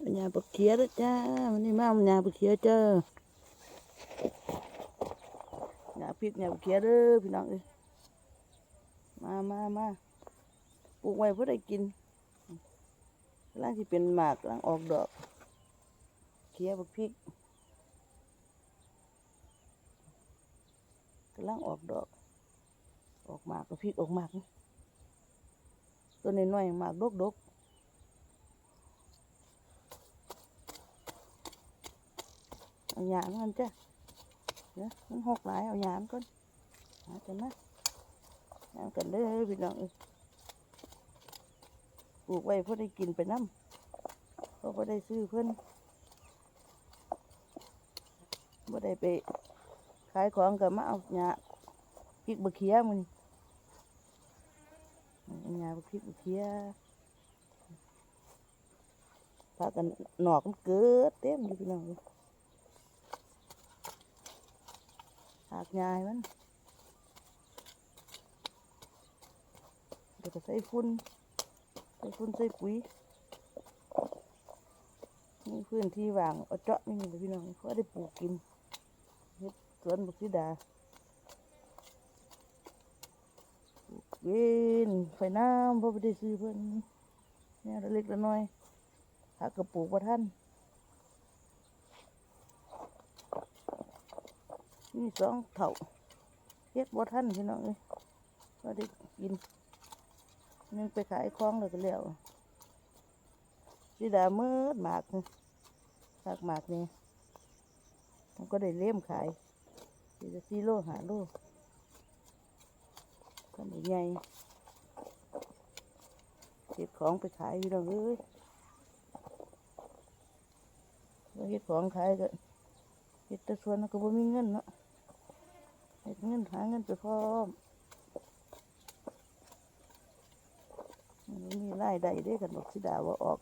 เอาหญ้าบักเขียด้อจ้าวันนี้มาเอาหญ้าบักเขียเจ้าหญ้าพริกหญ้าบักเขียเด้อพี่น้องเอ้ยมามามาปลูกไว้เพื่อได้กินกำลังที่เป็นหมากกำลังออกดอกเขียบักพริกกำลังออกดอก ออกหมากบักพริกออกหมากตัวน้อยๆหมากดกๆ เอาหยามกันจ้ะเดี๋ยวมันหกหลายเอาหยามก่อนหากันนะหยามกันเด้อพี่น้องเอ้ยปลูกไว้เพื่อได้กินไปน้ำเพราะว่าได้ซื้อเพิ่อนบ่ได้ไปขายของกับมาเอาหยาพริกบะเขียมันเอาหยาบะพริกบะเขียพากันหนอกมันเกิดเต็มอยู่พี่น้องเอ้ย หากยายมันเดี๋ยวก็ใส่ฝุ่นใส่ฝุ่นใส่ปุ๋ยนี่พื้นที่ว่างเอาเจาะนี่เลยพี่น้องเขาได้ปลูกกินเฮ็ดสวนบุกซิดาปลูกเวนไฟน้ำเพราะไม่ได้ซื้อเพิ่นเนี่ยละเล็กละน้อยหากกระปลูกว่าท่าน มีสองเถ่าเฮ็ดบ่ทันพี่น้องเอ้ยก็ได้กินนึงไปขายของแล้วก็แล้วสิดาเมืดหมากนี่หากหมากนี่มันก็ได้เล่มขายสิจะสี่โลหาโลก็ได้ใหญ่เก็บของไปขายพี่น้องเอ้ยเฮ็ดของขายก็เฮ็ดแต่ส่วนก็บ่มีเงินเนาะ เฮ็ดเงินหาเงินไปพร้อมมีรายได้เด้กันบอกสิดาว่าออก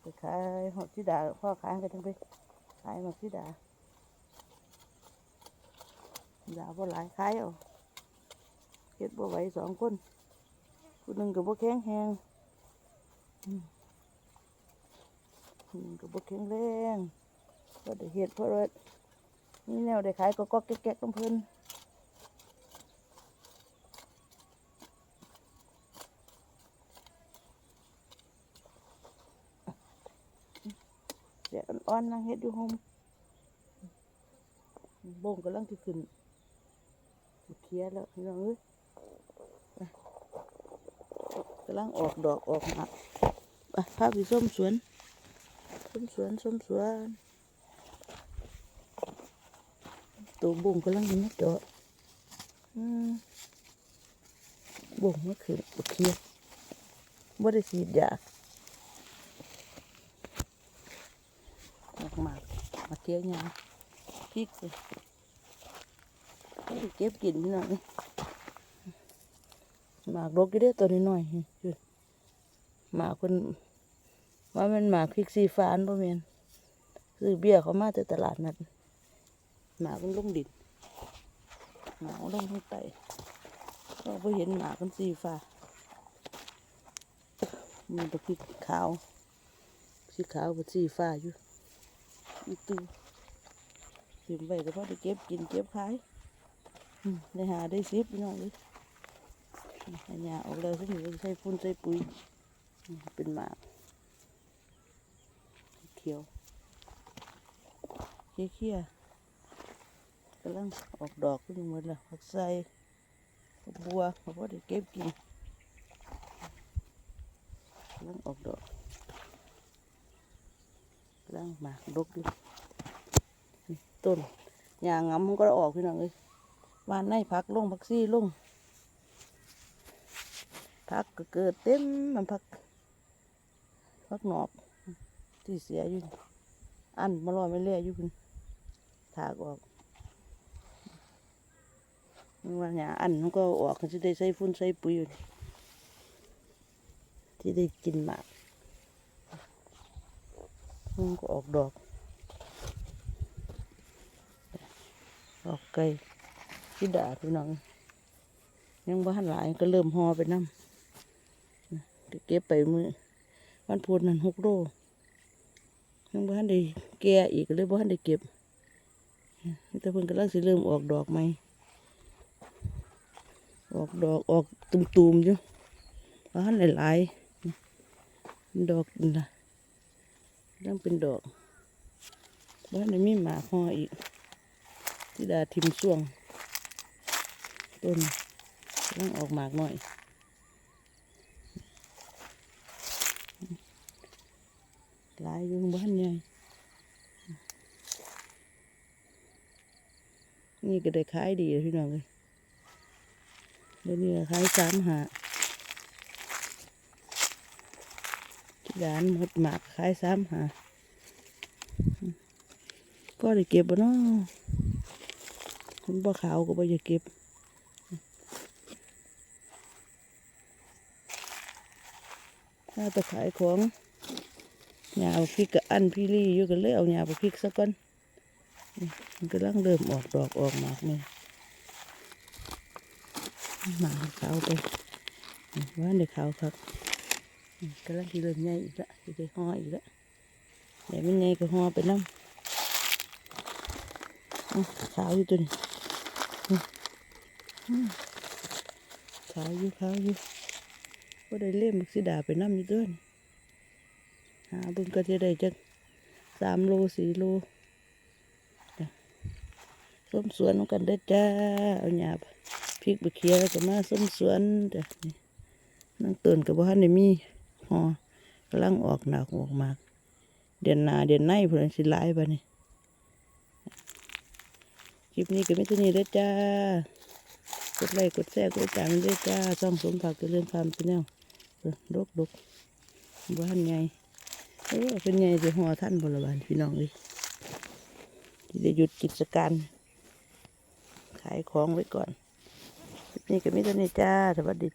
ไปขายหอกสิดาพ่อขายกันทั้งไปขายหอกสิดาดาบ่หลายขายเอาเฮ็ดบ่ไหวสองคนผู้หนึ่งก็บ่แข็งแรงอืมผู้หนึ่งก็บ่แข็งแรงก็ได้เฮ็ดเพราะว่า นี่แนวได้ขายก็ก็แก๊กๆกับเพิ่นเดี๋ยวอ่อนๆนั่งเฮ็ดอยู่โฮมบ่งกำลังที่ขึ้นเคลียแล้วพี่น้องเอ้ยกำลังออกดอกออกหมากไปพาไปส้มสวนส้มสวนส้มสวน ตัวบุ้งกำลังมันเจาะอืมบุ้งมันคือโอเคบ่ได้ฉีดยาหมากมากมาเที่ยวยาพริกเลยเก็บกินพี่น้องนี่หมากรกอยู่เด้ตัวน้อยๆนี่คือหมากคนว่ามันหมากพริกสีฟ้าอันบ่แม่นซื้อเบี้ยเขามาจากตลาดนัด หมามันลงดินหมาลงข้งใต้ก็ไปเห็นหมาเป็นสีฟ้ามีแตะพีขาวสีขาวกับสีฟ้าอยู่อีตูถึงไปก็พอได้เก็บกินเก็บขายได้หาได้ซิบพี่น้องเลยให้ยาออกแล้วซึ่งอยู่ใส่ฟุ้นใส่ปุ๋ยเป็นหมากเขียวเขี้ยๆ กำลังออกดอกขึ้นหมดแล้วผักไส้ผักบัวเขาก็ได้เก็บกินกำลังออกดอกกำลังหมากดกอยู่ต้นยางงำมันก็ออกพี่น้องเลยวานในพักลงพักซี่ลงพักก็เกิดเต็มมันพักพักหนอกที่เสียอยู่อันมาลอยไม่เลี่ยอยู่คุณถากออก ว่าหยาอันมันก็ออกจะได้ใส่ฟุ้นใส่ปุ๋ยอยู่ที่ได้กินหมากมันก็ออกดอก ออกไกลที่ด่าพี่น้องยังบ้านหลายก็เริ่มหอไปน้ำเก็บไปมือวันพุธนั่นหกโลยังบ่ทันได้แก่อีกเลยบ่ทันได้เก็บแต่เพิ่นกำลังสิเริ่มออกดอกใหม ออกดอกออกตุ่มๆอยู่บ่ทันหลายๆดอกนี่ล่ะยังเป็นดอกบ่ทันได้มีหมากห่ออีกที่ดาทิมช่วง ต้นกำลังออกหมากหน่อยหลายอยู่บ้านใหญ่นี่ก็ได้ขายดีพี่น้องเลย เดี๋ยวนี้ขายสามหาที่ร้านหมดหมากขายสามหาก็ได้เก็บบ่เนาะคุณบ่ขาวก็บ่อยากเก็บถ้าจะขายของหยาพริกกับอันพี่ลี่อยู่กันเลยเอาหยาพริกสักก่อนมันกำลังเริ่มออกดอกออกหมากเลย หมากขาวไปนี่ว่าในขาวครับนี่กำลังที่เริ่มใหญ่อีกละที่ได้ห่ออีกละเดี๋ยวมันใหญ่ก็ห่อไปน้ำอ้า วขาวอยู่ตัวนี้นี่อืมขาวอยู่ขาวอยู่ก็ได้เล่มบักสีดาไปน้ำอยู่เด้วยหาเบิ่งก็จะได้จักสามโลสี่โลจ้ะส้มสวนนำกันได้อจ้าเอาหยาบพริกบะเขียแล้วก็มาส้มสวนจ้ะนี่นั่งตื่นกับบ้านมีหอกำลังออกหนักออกมาก เดือนหนาเดือนในพื่อนสิหลายบ้านี่คลิปนี้ก็ไม่เท่านี้เด้อจ้ากดไลค์กดแชร์กดติดตามด้วยจ้าช่องสมผักเจริญฟาร์มชาแนลเออดกดกบ้านไงเออเป็นไงจะหัวท่านบรบานพี่น้องเลยที่ได้หยุดกิจการขายของไว้ก่อน นี่ก็มีเท่านี้จ้า สวัสดี